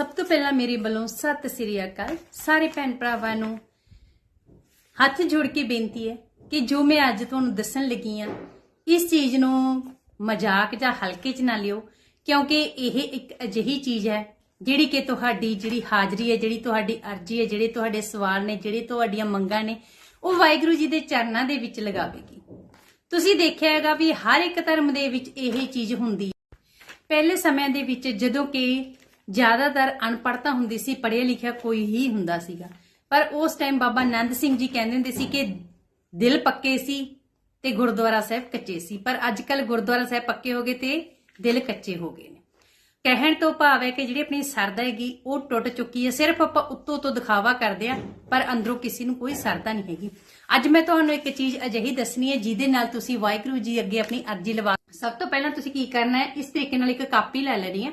ਸਭ ਤੋਂ ਪਹਿਲਾਂ ਮੇਰੇ ਵੱਲੋਂ ਸਤਿ ਸ੍ਰੀ ਅਕਾਲ। ਸਾਰੇ ਭੈਣ ਭਰਾਵਾਂ ਨੂੰ ਹੱਥ ਜੋੜ ਕੇ ਬੇਨਤੀ ਹੈ ਕਿ ਜੋ ਮੈਂ ਅੱਜ ਤੁਹਾਨੂੰ ਦੱਸਣ ਲੱਗੀ ਆ ਇਸ ਚੀਜ਼ ਨੂੰ ਮਜ਼ਾਕ ਜਾਂ ਹਲਕੇ 'ਚ ਨਾ ਲਿਓ, ਕਿਉਂਕਿ ਇਹ ਇੱਕ ਅਜਿਹੀ ਚੀਜ਼ ਹੈ ਜਿਹੜੀ ਕਿ ਤੁਹਾਡੀ ਜਿਹੜੀ ਹਾਜ਼ਰੀ ਹੈ, ਜਿਹੜੀ ਤੁਹਾਡੀ ਅਰਜ਼ੀ ਹੈ, ਜਿਹੜੇ ਤੁਹਾਡੇ ਸਵਾਲ ਨੇ, ਜਿਹੜੇ ਤੁਹਾਡੀਆਂ ਮੰਗਾਂ ਨੇ, ਉਹ ਵਾਹਿਗੁਰੂ ਜੀ ਦੇ ਚਰਨਾਂ ਦੇ ਵਿੱਚ ਲਗਾਵੇਗੀ। ਤੁਸੀਂ ਦੇਖਿਆ ਹੈਗਾ ਵੀ ਹਰ ਇੱਕ ਧਰਮ ਦੇ ਵਿੱਚ ਇਹ ਚੀਜ਼ ਹੁੰਦੀ ਪਹਿਲੇ ਸਮਿਆਂ ਦੇ ਵਿੱਚ ਜਦੋਂ ਕਿ ਜ਼ਿਆਦਾਤਰ ਅਨਪੜਤਾ ਹੁੰਦੀ ਸੀ, ਪੜ੍ਹਿਆ ਲਿਖਿਆ ਕੋਈ ਹੀ ਹੁੰਦਾ ਸੀਗਾ। ਪਰ ਉਸ ਟਾਈਮ ਬਾਬਾ ਨੰਦ ਸਿੰਘ ਜੀ ਕਹਿੰਦੇ ਹੁੰਦੇ ਸੀ ਕਿ ਦਿਲ ਪੱਕੇ ਸੀ ਤੇ ਗੁਰਦੁਆਰਾ ਸਾਹਿਬ ਕੱਚੇ ਸੀ। ਪਰ ਅੱਜ ਕੱਲ ਗੁਰਦੁਆਰਾ ਸਾਹਿਬ ਪੱਕੇ ਹੋ ਗਏ ਤੇ ਦਿਲ ਕੱਚੇ ਹੋ ਗਏ ਨੇ। ਕਹਿਣ ਤੋਂ ਭਾਵ ਹੈ ਕਿ ਜਿਹੜੀ ਆਪਣੀ ਸਰਦਾ ਹੈਗੀ, ਉਹ ਟੁੱਟ ਚੁੱਕੀ ਹੈ। ਸਿਰਫ ਆਪਾਂ ਉੱਤੋਂ ਤੋਂ ਦਿਖਾਵਾ ਕਰਦੇ ਆ ਪਰ ਅੰਦਰੋਂ ਕਿਸੇ ਨੂੰ ਕੋਈ ਸਰਦਾ ਨਹੀਂ ਹੈਗੀ। ਅੱਜ ਮੈਂ ਤੁਹਾਨੂੰ ਇੱਕ ਚੀਜ਼ ਅਜਿਹੀ ਦੱਸਣੀ ਹੈ, ਜਿਹਦੇ ਨਾਲ ਤੁਸੀਂ ਵਾਹਿਗੁਰੂ ਜੀ ਅੱਗੇ ਆਪਣੀ ਅਰਜ਼ੀ ਲਵਾ ਸਭ ਤੋਂ ਪਹਿਲਾਂ ਤੁਸੀਂ ਕੀ ਕਰਨਾ ਹੈ, ਇਸ ਤਰੀਕੇ ਨਾਲ ਇੱਕ ਕਾਪੀ ਲੈ ਲੈਣੀ ਹੈ।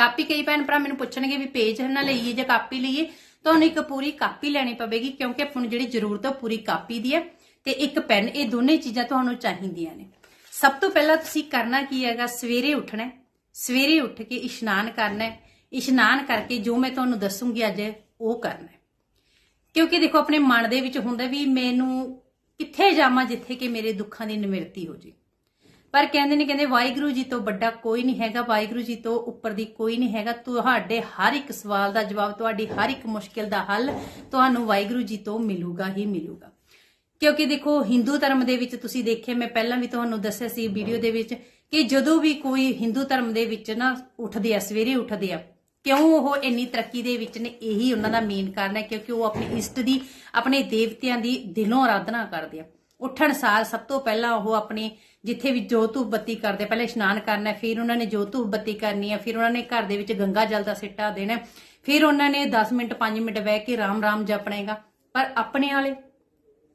ਕਾਪੀ, ਕਈ ਭੈਣ ਭਰਾ ਮੈਨੂੰ ਪੁੱਛਣਗੇ ਵੀ ਪੇਜ ਨਾ ਲਈਏ ਜਾਂ ਕਾਪੀ ਲਈਏ, ਤੁਹਾਨੂੰ ਇੱਕ ਪੂਰੀ ਕਾਪੀ ਲੈਣੀ ਪਵੇਗੀ, ਕਿਉਂਕਿ ਆਪਾਂ ਨੂੰ ਜਿਹੜੀ ਜ਼ਰੂਰਤ ਹੈ ਉਹ ਪੂਰੀ ਕਾਪੀ ਦੀ ਹੈ ਤੇ ਇੱਕ ਪੈਨ, ਇਹ ਦੋਨੇ ਚੀਜ਼ਾਂ ਤੁਹਾਨੂੰ ਚਾਹੀਦੀਆਂ ਨੇ। ਸਭ ਤੋਂ ਪਹਿਲਾਂ ਤੁਸੀਂ ਕਰਨਾ ਕੀ ਹੈਗਾ, ਸਵੇਰੇ ਉੱਠਣਾ ਸਵੇਰੇ ਉੱਠ ਕੇ ਇਸ਼ਨਾਨ ਕਰਨਾ ਹੈ, ਇਸ਼ਨਾਨ ਕਰਕੇ ਜੋ ਮੈਂ ਤੁਹਾਨੂੰ ਦੱਸੂਗੀ ਅੱਜ, ਉਹ ਕਰਨਾ ਕਿਉਂਕਿ ਦੇਖੋ, ਆਪਣੇ ਮਨ ਦੇ ਵਿੱਚ ਹੁੰਦਾ ਵੀ ਮੈਨੂੰ ਕਿੱਥੇ ਜਾਵਾਂ ਜਿੱਥੇ ਕਿ ਮੇਰੇ ਦੁੱਖਾਂ ਦੀ ਨਿਮਰਤੀ ਹੋ ਜੇ ਪਰ ਕਹਿੰਦੇ ਨੇ, ਕਹਿੰਦੇ ਵਾਹਿਗੁਰੂ ਜੀ ਤੋਂ ਵੱਡਾ ਕੋਈ ਨਹੀਂ ਹੈਗਾ, ਵਾਹਿਗੁਰੂ ਜੀ ਤੋਂ ਉੱਪਰ ਦੀ ਕੋਈ ਨਹੀਂ ਹੈਗਾ। ਤੁਹਾਡੇ ਹਰ ਇੱਕ ਸਵਾਲ ਦਾ ਜਵਾਬ, ਤੁਹਾਡੀ ਹਰ ਇੱਕ ਮੁਸ਼ਕਿਲ ਦਾ ਹੱਲ ਤੁਹਾਨੂੰ ਵਾਹਿਗੁਰੂ ਜੀ ਤੋਂ ਮਿਲੂਗਾ ਹੀ ਮਿਲੂਗਾ। ਕਿਉਂਕਿ ਦੇਖੋ, ਹਿੰਦੂ ਧਰਮ ਦੇ ਵਿੱਚ ਤੁਸੀਂ ਦੇਖਿਆ, ਮੈਂ ਪਹਿਲਾਂ ਵੀ ਤੁਹਾਨੂੰ ਦੱਸਿਆ ਸੀ ਵੀਡੀਓ ਦੇ ਵਿੱਚ ਕਿ ਜਦੋਂ ਵੀ ਕੋਈ ਹਿੰਦੂ ਧਰਮ ਦੇ ਵਿੱਚ ਨਾ ਉੱਠਦੇ ਆ, ਸਵੇਰੇ ਉੱਠਦੇ ਆ, ਕਿਉਂ ਉਹ ਇੰਨੀ ਤਰੱਕੀ ਦੇ ਵਿੱਚ ਨੇ? ਇਹੀ ਉਹਨਾਂ ਦਾ ਮੇਨ ਕਾਰਨ ਹੈ, ਕਿਉਂਕਿ ਉਹ ਆਪਣੀ ਇਸ਼ਟ ਦੀ, ਆਪਣੇ ਦੇਵਤਿਆਂ ਦੀ ਦਿਲੋਂ ਆਰਾਧਨਾ ਕਰਦੇ ਆ। ਉੱਠਣ ਸਾਰ ਸਭ ਤੋਂ ਪਹਿਲਾਂ ਉਹ ਆਪਣੇ ਜਿੱਥੇ ਵੀ ਜੋਤ ਧੂਪ ਬੱਤੀ ਕਰਦੇ, ਪਹਿਲੇ ਇਸ਼ਨਾਨ ਕਰਨਾ, ਫਿਰ ਉਹਨਾਂ ਨੇ ਜੋਤ ਧੂਪ ਬੱਤੀ ਕਰਨੀ ਹੈ ਫਿਰ ਉਹਨਾਂ ਨੇ ਘਰ ਦੇ ਵਿੱਚ ਗੰਗਾ ਜਲ ਦਾ ਸਿੱਟਾ ਦੇਣਾ, ਫਿਰ ਉਹਨਾਂ ਨੇ 10 ਮਿੰਟ 5 ਮਿੰਟ ਬਹਿ ਕੇ ਰਾਮ ਰਾਮ ਜਪਣੇਗਾ। ਪਰ ਆਪਣੇ ਵਾਲੇ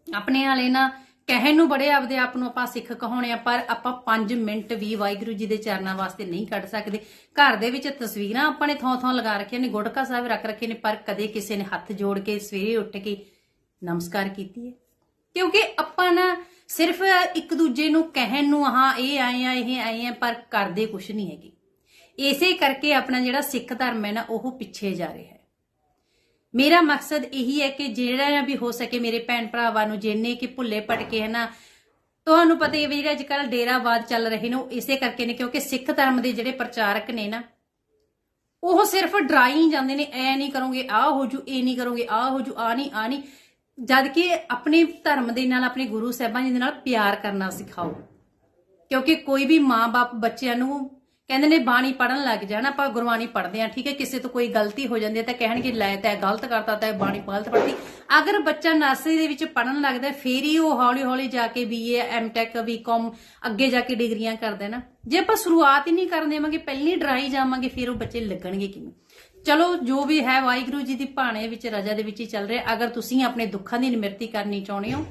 ਆਪਣੇ ਵਾਲੇ ਨਾ ਕਹਿਣ ਨੂੰ ਬੜੇ ਆਪਦੇ ਆਪ ਨੂੰ ਆਪਾਂ ਸਿੱਖ ਕਹਾਉਣੇ ਆ, ਪਰ ਆਪਾਂ 5 ਮਿੰਟ ਵੀ ਵਾਹਿਗੁਰੂ ਜੀ ਦੇ ਚਰਨਾਂ ਵਾਸਤੇ ਨਹੀਂ ਕੱਢ ਸਕਦੇ। ਘਰ ਦੇ ਵਿੱਚ ਤਸਵੀਰਾਂ ਆਪਾਂ ਨੇ ਥਾਂ ਥਾਂ ਲਗਾ ਰੱਖੀਆਂ ਨੇ, ਗੁਟਕਾ ਸਾਹਿਬ ਰੱਖ ਰੱਖੇ ਨੇ, ਪਰ ਕਦੇ ਕਿਸੇ ਨੇ ਹੱਥ ਜੋੜ ਕੇ ਸਵੇਰੇ ਉੱਠ ਕੇ ਨਮਸਕਾਰ ਕੀਤੀ ਹੈ। ਕਿਉਂਕਿ ਆਪਾਂ ਨਾ ਸਿਰਫ ਇੱਕ ਦੂਜੇ ਨੂੰ ਕਹਿਣ ਨੂੰ ਹਾਂ ਇਹ ਆਏ ਆ, ਇਹ ਆਏ ਆ, ਪਰ ਕਰਦੇ ਕੁਝ ਨਹੀਂ ਹੈਗੇ। ਇਸੇ ਕਰਕੇ ਆਪਣਾ ਜਿਹੜਾ ਸਿੱਖ ਧਰਮ ਹੈ ਨਾ, ਉਹ ਪਿੱਛੇ ਜਾ ਰਿਹਾ ਹੈ। ਮੇਰਾ ਮਕਸਦ ਇਹੀ ਹੈ ਕਿ ਜਿਹੜਾ ਵੀ ਹੋ ਸਕੇ ਮੇਰੇ ਭੈਣ ਭਰਾਵਾਂ ਨੂੰ, ਜਿੰਨੇ ਕਿ ਭੁੱਲੇ ਭਟਕੇ ਹੈ ਨਾ, ਤੁਹਾਨੂੰ ਪਤਾ ਹੀ ਵੀ ਜਿਹੜੇ ਅੱਜ ਕੱਲ ਡੇਰਾਵਾਦ ਚੱਲ ਰਹੇ ਨੇ, ਉਹ ਇਸੇ ਕਰਕੇ ਨੇ, ਕਿਉਂਕਿ ਸਿੱਖ ਧਰਮ ਦੇ ਜਿਹੜੇ ਪ੍ਰਚਾਰਕ ਨੇ ਨਾ, ਉਹ ਸਿਰਫ ਡਰਾਈ ਜਾਂਦੇ ਨੇ, ਐ ਨਹੀਂ ਕਰੋਗੇ ਆ ਹੋ ਜੂ, ਇਹ ਨਹੀਂ ਕਰੋਗੇ ਆ ਹੋ ਜੂ ਆ ਨਹੀਂ ਆ ਨਹੀਂ। ਜਦ ਕਿ ਆਪਣੇ ਧਰਮ ਦੇ ਨਾਲ ਆਪਣੇ ਗੁਰੂ ਸਾਹਿਬਾਂ ਜੀ ਦੇ ਨਾਲ ਪਿਆਰ ਕਰਨਾ ਸਿਖਾਓ। ਕਿਉਂਕਿ ਕੋਈ ਵੀ ਮਾਂ-ਬਾਪ ਬੱਚਿਆਂ ਨੂੰ ਕਹਿੰਦੇ ਨੇ ਬਾਣੀ ਪੜਨ ਲੱਗ ਜਾਣਾ ਆਪਾਂ ਗੁਰਬਾਣੀ ਪੜਦੇ ਆ ਠੀਕ ਹੈ? ਕਿਸੇ ਤੋਂ ਕੋਈ ਗਲਤੀ ਹੋ ਜਾਂਦੀ ਹੈ ਤਾਂ ਕਹਿਣਗੇ ਲੈ ਤੈ ਗਲਤ ਕਰਤਾ ਤਾਂ ਇਹ ਬਾਣੀ ਗਲਤ ਪੜਦੀ ਅਗਰ ਬੱਚਾ ਨਰਸਰੀ ਦੇ ਵਿੱਚ ਪੜਨ ਲੱਗਦਾ ਹੈ, ਫੇਰ ਹੀ ਉਹ ਹੌਲੀ-ਹੌਲੀ ਜਾ ਕੇ ਬੀਏ ਐਮਟੈਕ ਬੀਕਾਮ ਅੱਗੇ ਜਾ ਕੇ ਡਿਗਰੀਆਂ ਕਰਦਾ ਨਾ। ਜੇ ਆਪਾਂ ਸ਼ੁਰੂਆਤ ਹੀ ਨਹੀਂ ਕਰਨ ਦੇਵਾਂਗੇ ਪਹਿਲੀ ਡਰਾਈ ਜਾਵਾਂਗੇ ਫਿਰ ਉਹ ਬੱਚੇ ਲੱਗਣਗੇ ਕਿਵੇਂ? ਚਲੋ, ਜੋ ਵੀ ਹੈ, ਵਾਹਿਗੁਰੂ ਜੀ ਦੀ ਭਾਣੇ ਵਿੱਚ, ਰਜਾ ਦੇ ਵਿੱਚ ਹੀ ਚੱਲ ਰਿਹਾ। ਅਗਰ ਤੁਸੀਂ ਆਪਣੇ ਦੁੱਖਾਂ ਦੀ ਨਿਮਰਤੀ ਕਰਨੀ ਚਾਹੁੰਦੇ ਹੋ,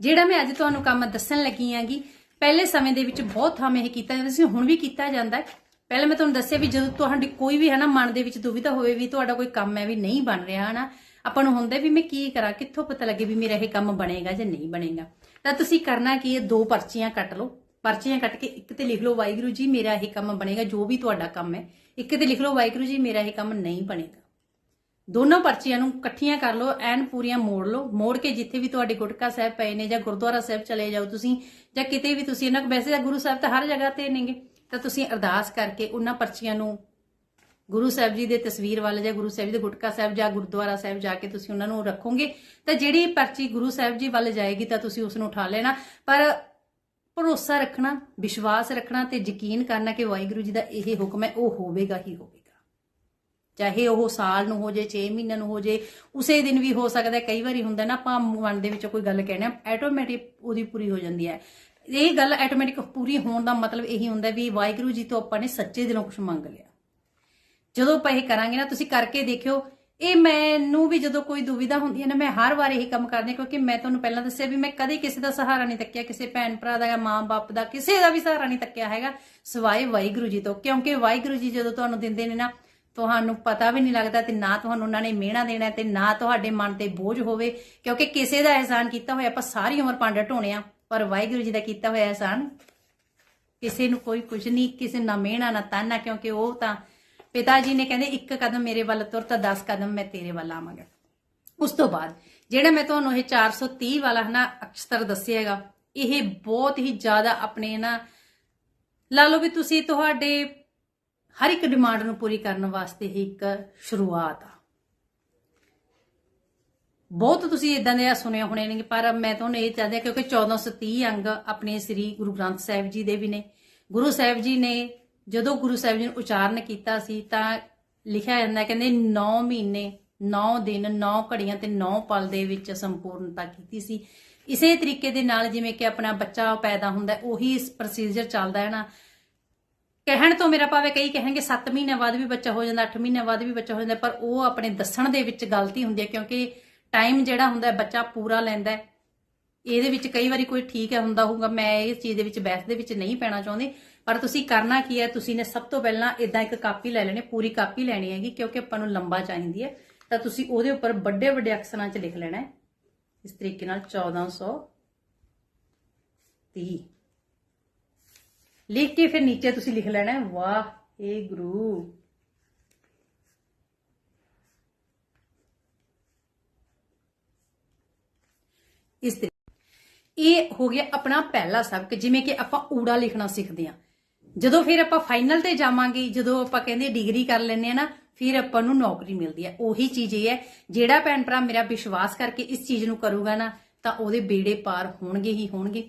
ਜਿਹੜਾ ਮੈਂ ਅੱਜ ਤੁਹਾਨੂੰ ਕੰਮ ਦੱਸਣ ਲੱਗੀ ਆਂਗੀ ਪਹਿਲੇ ਸਮੇਂ ਦੇ ਵਿੱਚ ਬਹੁਤ ਥਾਵੇਂ ਇਹ ਕੀਤਾ ਜਾਂਦਾ ਸੀ, ਹੁਣ ਵੀ ਕੀਤਾ ਜਾਂਦਾ ਹੈ। ਪਹਿਲੇ ਮੈਂ ਤੁਹਾਨੂੰ ਦੱਸਿਆ ਵੀ ਜਦੋਂ ਤੁਹਾਡੀ ਕੋਈ ਵੀ ਹੈ ਨਾ, ਮਨ ਦੇ ਵਿੱਚ ਦੁਵਿਧਾ ਹੋਵੇ ਵੀ ਤੁਹਾਡਾ ਕੋਈ ਕੰਮ ਹੈ ਵੀ ਨਹੀਂ ਬਣ ਰਿਹਾ ਹੈ ਨਾ ਆਪਾਂ ਨੂੰ ਹੁੰਦਾ ਵੀ ਮੈਂ ਕੀ ਕਰਾਂ, ਕਿੱਥੋਂ ਪਤਾ ਲੱਗੇ ਵੀ ਮੇਰਾ ਇਹ ਕੰਮ ਬਣੇਗਾ ਜਾਂ ਨਹੀਂ ਬਣੇਗਾ। ਤਾਂ ਤੁਸੀਂ ਕਰਨਾ ਕੀ ਹੈ, ਦੋ ਪਰਚੀਆਂ ਕੱਟ ਲਓ। ਪਰਚੀਆਂ ਕੱਟ ਕੇ ਇੱਕ ਤੇ ਲਿਖ ਲਓ, ਵਾਹਿਗੁਰੂ ਜੀ, ਮੇਰਾ ਇਹ ਕੰਮ ਬਣੇਗਾ, ਜੋ ਵੀ ਤੁਹਾਡਾ ਕੰਮ ਹੈ, ਇੱਕ ਤੇ ਲਿਖ ਲਓ, ਵਾਹਿਗੁਰੂ ਜੀ, ਮੇਰਾ ਇਹ ਕੰਮ ਨਹੀਂ ਬਣੇਗਾ। ਦੋਨੋਂ ਪਰਚੀਆਂ ਨੂੰ ਇਕੱਠੀਆਂ ਕਰ ਲਓ, ਐਨ ਪੂਰੀਆਂ ਮੋੜ ਲਓ, ਮੋੜ ਕੇ ਜਿੱਥੇ ਵੀ ਤੁਹਾਡੇ ਗੁਟਕਾ ਸਾਹਿਬ ਪਏ ਨੇ ਜਾਂ ਗੁਰਦੁਆਰਾ ਸਾਹਿਬ ਚਲੇ ਜਾਓ ਤੁਸੀਂ, ਜਾਂ ਕਿਤੇ ਵੀ ਤੁਸੀਂ, ਇਹਨਾਂ ਵੈਸੇ ਤਾਂ ਗੁਰੂ ਸਾਹਿਬ ਤਾਂ ਹਰ ਜਗ੍ਹਾ ਤੇ ਨੇਗੇ, ਤਾਂ ਤੁਸੀਂ ਅਰਦਾਸ ਕਰਕੇ ਉਹਨਾਂ ਪਰਚੀਆਂ ਨੂੰ ਗੁਰੂ ਸਾਹਿਬ ਜੀ ਦੇ ਤਸਵੀਰ ਵੱਲ ਜਾਂ ਗੁਰੂ ਸਾਹਿਬ ਜੀ ਦੇ ਗੁਟਕਾ ਸਾਹਿਬ ਜਾਂ ਗੁਰਦੁਆਰਾ ਸਾਹਿਬ ਜਾ ਕੇ ਤੁਸੀਂ ਉਹਨਾਂ ਨੂੰ ਰੱਖੋਗੇ, ਤਾਂ ਜਿਹੜੀ ਪਰਚੀ ਗੁਰੂ ਸਾਹਿਬ ਜੀ ਵੱਲ ਜਾਏਗੀ ਤਾਂ ਤੁਸੀਂ ਉਸ ਨੂੰ ਉਠਾ ਲੈਣਾ, ਪਰ ਭਰੋਸਾ ਰੱਖਣਾ, ਵਿਸ਼ਵਾਸ ਰੱਖਣਾ ਤੇ ਯਕੀਨ ਕਰਨਾ ਕਿ ਵਾਹਿਗੁਰੂ ਜੀ ਦਾ ਇਹ ਹੁਕਮ ਹੈ, ਉਹ ਹੋਵੇਗਾ ਹੀ ਹੋਵੇਗਾ। ਚਾਹੇ ਉਹ ਸਾਲ ਨੂੰ ਹੋ ਜੇ 6 ਮਹੀਨਿਆਂ ਨੂੰ ਹੋ ਜੇ ਉਸੇ ਦਿਨ ਵੀ ਹੋ ਸਕਦਾ ਕਈ ਵਾਰੀ ਹੁੰਦਾ ਨਾ, ਆਪਾਂ ਮਨ ਦੇ ਵਿੱਚ ਕੋਈ ਗੱਲ ਕਹਿਣਾ ਆ ਆਟੋਮੈਟਿਕ ਉਹਦੀ ਪੂਰੀ ਹੋ ਜਾਂਦੀ ਹੈ। ਇਹ ਗੱਲ ਆਟੋਮੈਟਿਕ ਪੂਰੀ ਹੋਣ ਦਾ ਮਤਲਬ ਇਹੀ ਹੁੰਦਾ ਵੀ ਵਾਹਿਗੁਰੂ ਜੀ ਤੋਂ ਆਪਾਂ ਨੇ ਸੱਚੇ ਦਿਲੋਂ ਕੁਝ ਮੰਗ ਲਿਆ। ਜਦੋਂ ਆਪਾਂ ਇਹ ਕਰਾਂਗੇ ਨਾ, ਤੁਸੀਂ ਕਰਕੇ ਦੇਖਿਓ ਇਹ ਮੈਨੂੰ ਵੀ ਜਦੋਂ ਕੋਈ ਦੁਵਿਧਾ ਹੁੰਦੀ ਹੈ ਨਾ, ਮੈਂ ਹਰ ਵਾਰ ਇਹੀ ਕੰਮ ਕਰਦੀ ਹਾਂ, ਕਿਉਂਕਿ ਮੈਂ ਤੁਹਾਨੂੰ ਪਹਿਲਾਂ ਦੱਸਿਆ ਵੀ ਮੈਂ ਕਦੇ ਕਿਸੇ ਦਾ ਸਹਾਰਾ ਨਹੀਂ ਤੱਕਿਆ, ਕਿਸੇ ਭੈਣ ਭਰਾ ਦਾ ਜਾਂ ਮਾਂ-ਬਾਪ ਦਾ, ਕਿਸੇ ਦਾ ਵੀ ਸਹਾਰਾ ਨਹੀਂ ਤੱਕਿਆ ਹੈਗਾ, ਸਿਵਾਏ ਵਾਹਿਗੁਰੂ ਜੀ ਤੋਂ। ਕਿਉਂਕਿ ਵਾਹਿਗੁਰੂ ਜੀ ਜਦੋਂ ਤੁਹਾਨੂੰ ਦਿੰਦੇ ਨੇ ਨਾ, ਤੁਹਾਨੂੰ ਪਤਾ ਵੀ ਨਹੀਂ ਲੱਗਦਾ ਤੇ ਨਾ ਤੁਹਾਨੂੰ ਉਹਨਾਂ ਨੇ ਮਿਹਣਾ ਦੇਣਾ ਤੇ ਨਾ ਤੁਹਾਡੇ ਮਨ ਤੇ ਬੋਝ ਹੋਵੇ, ਕਿਉਂਕਿ ਕਿਸੇ ਦਾ ਅਹਿਸਾਨ ਕੀਤਾ ਹੋਇਆ, ਆਪਾਂ ਸਾਰੀ ਉਮਰ ਪਾਂਡਾ ਢੋਣੇ ਆ, ਪਰ ਵਾਹਿਗੁਰੂ ਜੀ ਦਾ ਕੀਤਾ ਹੋਇਆ ਅਹਿਸਾਨ ਕਿਸੇ ਨੂੰ ਕੋਈ ਕੁਝ ਨਹੀਂ, ਕਿਸੇ ਨਾ ਮਿਹਣਾ, ਨਾ ਤਾਨਾ ਕਿਉਂਕਿ ਉਹ ਤਾਂ ਪਿਤਾ ਜੀ ਨੇ ਕਹਿੰਦੇ, ਇੱਕ ਕਦਮ ਮੇਰੇ ਵੱਲ ਤੁਰ ਤਾਂ 10 ਕਦਮ ਮੈਂ ਤੇਰੇ ਵੱਲ ਆਵਾਂਗਾ। ਉਸ ਤੋਂ ਬਾਅਦ ਜਿਹੜਾ ਮੈਂ ਤੁਹਾਨੂੰ ਇਹ 430 ਵਾਲਾ ਹਨਾ ਅਕਸ਼ਰ ਦੱਸਿਆ ਹੈਗਾ, ਇਹ ਬਹੁਤ ਹੀ ਜ਼ਿਆਦਾ ਆਪਣੇ ਨਾ, ਲਾ ਲਓ ਵੀ ਤੁਸੀਂ ਤੁਹਾਡੇ ਹਰ ਇੱਕ ਡਿਮਾਂਡ ਨੂੰ ਪੂਰੀ ਕਰਨ ਵਾਸਤੇ ਹੀ ਇੱਕ ਸ਼ੁਰੂਆਤ ਆ। ਬਹੁਤ ਤੁਸੀਂ ਇਦਾਂ ਦੇ ਸੁਣਿਆ ਹੋਣੇ ਨੇ ਪਰ ਮੈਂ ਤੁਹਾਨੂੰ ਇਹ ਚਾਹਦੇ ਕਿਉਂਕਿ 1430 ਅੰਗ ਆਪਣੇ ਸ੍ਰੀ ਗੁਰੂ ਗ੍ਰੰਥ ਸਾਹਿਬ ਜੀ ਦੇ ਵੀ ਨੇ। ਗੁਰੂ ਸਾਹਿਬ ਜੀ ਨੇ ਜਦੋਂ ਗੁਰੂ ਸਾਹਿਬ ਜੀ ਨੇ ਉਚਾਰਨ ਕੀਤਾ ਸੀ ਤਾਂ ਲਿਖਿਆ ਜਾਂਦਾ ਕਹਿੰਦੇ 9 ਮਹੀਨੇ 9 ਦਿਨ 9 ਘੜੀਆਂ ਤੇ 9 ਪਲ ਦੇ ਵਿੱਚ ਸੰਪੂਰਨਤਾ ਕੀਤੀ ਸੀ। ਇਸੇ ਤਰੀਕੇ ਦੇ ਨਾਲ ਜਿਵੇਂ ਕਿ ਆਪਣਾ ਬੱਚਾ ਪੈਦਾ ਹੁੰਦਾ, ਉਹੀ ਇਸ ਪ੍ਰੋਸੀਜਰ ਚੱਲਦਾ ਹੈ ਨਾ। ਕਹਿਣ ਤੋਂ ਮੇਰਾ ਭਾਵੇਂ ਕਈ ਕਹਿਣਗੇ 7 ਮਹੀਨਿਆਂ ਬਾਅਦ ਵੀ ਬੱਚਾ ਹੋ ਜਾਂਦਾ 8 ਮਹੀਨਿਆਂ ਬਾਅਦ ਵੀ ਬੱਚਾ ਹੋ ਜਾਂਦਾ, ਪਰ ਉਹ ਆਪਣੇ ਦੱਸਣ ਦੇ ਵਿੱਚ ਗਲਤੀ ਹੁੰਦੀ ਹੈ ਕਿਉਂਕਿ ਟਾਈਮ ਜਿਹੜਾ ਹੁੰਦਾ ਬੱਚਾ ਪੂਰਾ ਲੈਂਦਾ ਇਹਦੇ ਵਿੱਚ ਕਈ ਵਾਰੀ ਕੋਈ ਠੀਕ ਹੈ, ਹੁੰਦਾ ਹੋਊਗਾ, ਮੈਂ ਇਹ ਚੀਜ਼ ਦੇ ਵਿੱਚ ਬਹਿਸ ਦੇ ਵਿੱਚ ਨਹੀਂ ਪੈਣਾ ਚਾਹੁੰਦੀ। ਪਰ ਤੁਸੀਂ ਕਰਨਾ ਕੀ ਹੈ? ਤੁਸੀਂ ਨੇ ਸਭ ਤੋਂ ਪਹਿਲਾਂ ਇਦਾਂ ਇੱਕ ਕਾਪੀ ਲੈ ਲੈਣੀ, ਪੂਰੀ ਕਾਪੀ ਲੈਣੀ ਹੈਗੀ, ਕਿਉਂਕਿ ਆਪਾਂ ਨੂੰ ਲੰਬਾ ਚਾਹੀਦੀ ਹੈ। ਤਾਂ ਤੁਸੀਂ ਉਹਦੇ ਉੱਪਰ ਵੱਡੇ ਵੱਡੇ ਅਕਸ਼ਰਾਂ 'ਚ ਲਿਖ ਲੈਣਾ ਹੈ। ਇਸ ਤਰੀਕੇ ਨਾਲ 1430 ਲਿਖ ਕੇ ਫਿਰ ਨੀਚੇ ਤੁਸੀਂ ਲਿਖ ਲੈਣਾ ਹੈ, ਵਾਹ ਏ ਗੁਰੂ। ਇਸ ਤਰੀਕੇ ਇਹ ਹੋ ਗਿਆ ਆਪਣਾ ਪਹਿਲਾ ਸਬਕ, ਜਿਵੇਂ ਕਿ ਆਪਾਂ ਊੜਾ ਲਿਖਣਾ ਸਿੱਖਦੇ ਹਾਂ। ਜਦੋਂ ਫਿਰ ਆਪਾਂ ਫਾਈਨਲ ਤੇ ਜਾਵਾਂਗੇ, ਜਦੋਂ ਆਪਾਂ ਕਹਿੰਦੇ ਡਿਗਰੀ ਕਰ ਲੈਂਦੇ ਆ ਨਾ, ਫਿਰ ਆਪਾਂ ਨੂੰ ਨੌਕਰੀ ਮਿਲਦੀ ਹੈ ਉਹੀ ਚੀਜ਼ ਇਹ ਹੈ, ਜਿਹੜਾ ਭੈਣ ਭਰਾ ਮੇਰਾ ਵਿਸ਼ਵਾਸ ਕਰਕੇ ਇਸ ਚੀਜ਼ ਨੂੰ ਕਰੂਗਾ ਨਾ, ਤਾਂ ਉਹਦੇ ਬੇੜੇ ਪਾਰ ਹੋਣਗੇ ਹੀ ਹੋਣਗੇ।